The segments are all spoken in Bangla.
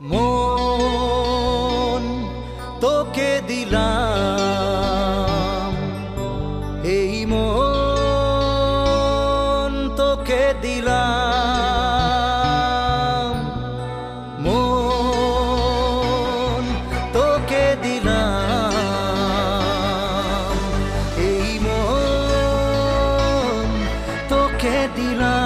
মন তোকে দিলাম। এই মন তোকে দিলাম। মন তোকে দিলাম। এই মন তোকে দিলাম।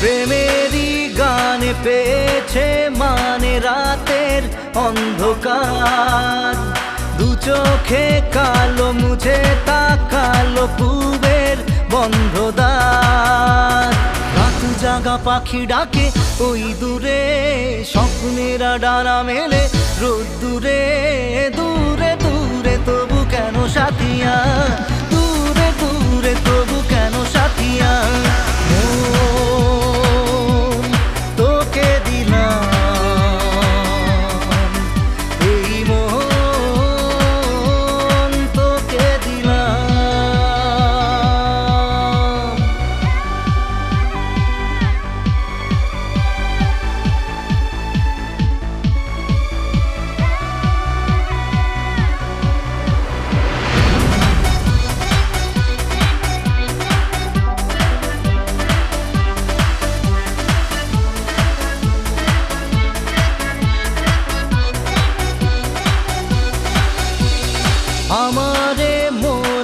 প্রেমেরই গানে পেয়েছে মানে রাতের অন্ধকার। দু চোখে কালো মুঝে তাকালো পূবের বন্ধদার। রাত জাগা পাখি ডাকে, ওই দূরে স্বপ্নেরা ডানা মেলে। রোদ দূরে দূরে দূরে, তবু কেন সাথিয়া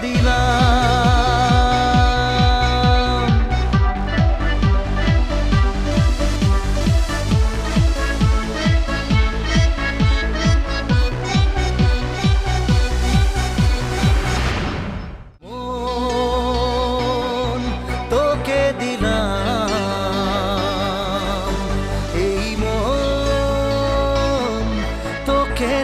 দিলাম। তোকে দিলাম তোকে